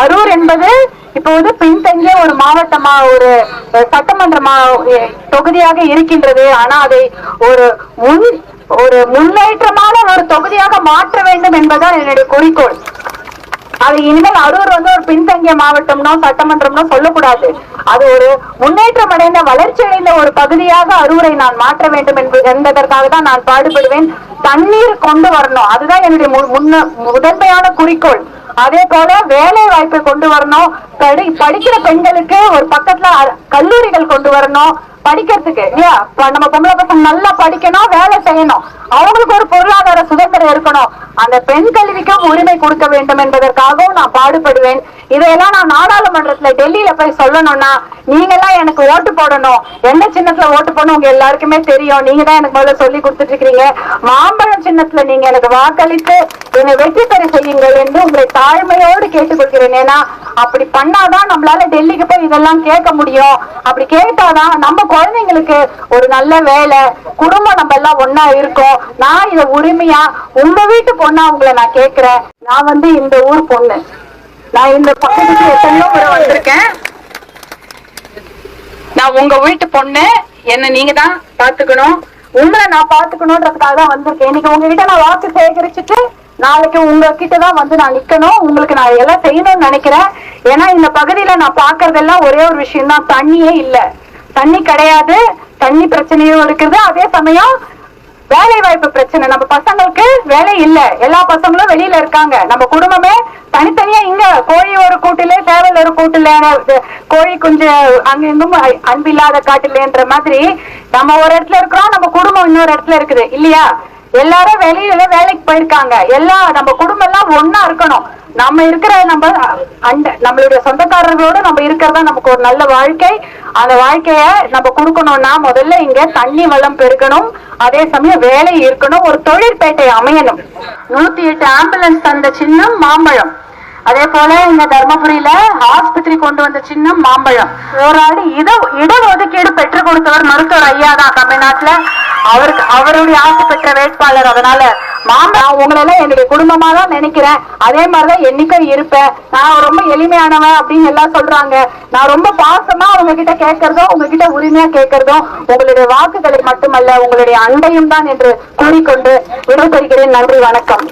அரூர் என்பது இப்போது பின்தங்கிய ஒரு மாவட்டமா ஒரு சட்டமன்றமா தொகுதியாக இருக்கின்றது. ஆனா அதை ஒரு முன் ஒரு முன்னேற்றமான ஒரு தொகுதியாக மாற்ற வேண்டும் என்பதுதான் என்னுடைய குறிக்கோள். அது இனிமேல் அரூர் வந்து ஒரு பின்தங்கிய மாவட்டம்னோ சட்டமன்றம்னோ சொல்லக்கூடாது. அது ஒரு முன்னேற்றம் அடைந்த வளர்ச்சி அடைந்த ஒரு பகுதியாக அரூரை நான் மாற்ற வேண்டும் என்பது என்பதற்காக தான் நான் பாடுபடுவேன். தண்ணீர் கொண்டு வரணும். அதுதான் என்னுடைய முன்ன முதன்மையான குறிக்கோள். அதே போல வேலை வாய்ப்பை கொண்டு வரணும். படி படிக்கிற பெண்களுக்கு ஒரு பக்கத்துல கல்லூரிகள் கொண்டு வரணும் படிக்கிறதுக்கு இல்லையா? நம்ம பொம்பளை பசங்க நல்லா படிக்கணும் வேலை செய்யணும். அவங்களுக்கு ஒரு பொருளாதார சுதந்திரம் இருக்கணும். அந்த பெண் கல்விக்கும் உரிமை கொடுக்க வேண்டும் என்பதற்காகவும் நான் பாடுபடுவேன். இதையெல்லாம் நான் நாடாளுமன்றத்துல டெல்லியில போய் சொல்லணும்னா நீங்க எல்லாம் எனக்கு ஓட்டு போடணும். என்ன சின்னத்துல ஓட்டு போடணும் உங்க எல்லாருக்குமே தெரியும். நீங்க தான் எனக்கு முதல்ல சொல்லி கொடுத்துட்டு இருக்கிறீங்க. மாம்பழம் சின்னத்துல நீங்க எனக்கு வாக்களித்து என்னை வெற்றி பெற செய்யுங்கள் என்று உங்களை தாழ்மையோடு கேட்டுக்கொள்கிறேன். ஏன்னா அப்படி பண்ணாதான் நம்மளால டெல்லிக்கு போய் இதெல்லாம் கேட்க முடியும். அப்படி கேட்டாதான் நம்ம குழந்தைங்களுக்கு ஒரு நல்ல வேலை குடும்பம் நம்ம எல்லாம் ஒன்னா இருக்கோம். நான் இதை உரிமையா உங்க வீட்டு பொண்ணா உங்களை நான் கேட்கிறேன். நான் வந்து இந்த ஊர் பொண்ணு. நான் இந்த பக்கத்துக்கு எத்தனையோ முறை வந்திருக்கேன். நான் உங்க வீட்டு பொண்ணு. என்ன நீங்க தான் பாத்துக்கணும் உங்களை நான் பாத்துக்கணும்ன்றதுக்காக தான் வந்திருக்கேன். இன்னைக்கு உங்ககிட்ட நான் வாக்கு சேகரிச்சுட்டு நாளைக்கு உங்ககிட்ட தான் வந்து நான் நிக்கணும். உங்களுக்கு நான் எல்லாம் செய்யணும்னு நினைக்கிறேன். ஏன்னா இந்த பகுதியில நான் பாக்குறதெல்லாம் ஒரே ஒரு விஷயம் தான். தண்ணியே இல்ல. தண்ணி கிடையாது. தண்ணி பிரச்சனையும் இருக்குது. அதே சமயம் வேலை வாய்ப்பு பிரச்சனை. நம்ம பசங்களுக்கு வேலை இல்ல. எல்லா பசங்களும் வெளியில இருக்காங்க. நம்ம குடும்பமே தனித்தனியா இங்க கோழி ஒரு கூட்டிலே சேவல் கூட்டுல கோழி குஞ்சு அங்க இங்கும் அ- அன்பில்லாத காட்டுலன்ற மாதிரி நம்ம ஒரு இடத்துல இருக்கிறோம் நம்ம குடும்பம் இன்னொரு இடத்துல இருக்குது இல்லையா? எல்லாரும் வெளியில வேலைக்கு போயிருக்காங்க. எல்லா நம்ம குடும்பம் எல்லாம் ஒன்னா இருக்கணும். நம்ம இருக்கிற நம்ம அண்ட நம்மளுடைய சொந்தக்காரர்களோட நம்ம இருக்கிறதா நமக்கு ஒரு நல்ல வாழ்க்கை. அந்த வாழ்க்கைய நம்ம கொடுக்கணும்னா முதல்ல இங்க தண்ணி வளம் பெருக்கணும். அதே சமயம் வேலை இருக்கணும் ஒரு தொழிற்பேட்டை அமையணும். நூத்தி எட்டு ஆம்புலன்ஸ் தந்த சின்னம் மாம்பழம். அதே போல இங்க தர்மபுரியில ஆஸ்பத்திரி கொண்டு வந்த சின்னம் மாம்பழம். போராடி இட இடஒதுக்கீடு பெற்றுக் கொடுத்தவர் மருத்துவர் ஐயா தான் தமிழ்நாட்டுல. அவருக்கு அவருடைய ஆசை பெற்ற வேட்பாளர் அதனால மாம்பழம் உங்களை எல்லாம் என்னுடைய குடும்பமா தான் நினைக்கிறேன். அதே மாதிரிதான் என்னைக்கும் இருப்பேன். நான் ரொம்ப எளிமையானவன் அப்படின்னு எல்லாம் சொல்றாங்க. நான் ரொம்ப பாசமா உங்ககிட்ட கேட்கறதும் உங்ககிட்ட உரிமையா கேட்கறதும் உங்களுடைய வாக்குகளை மட்டுமல்ல உங்களுடைய அன்பையும் தான் என்று கூறிக்கொண்டு விடைபெறுகிறேன். நன்றி வணக்கம்.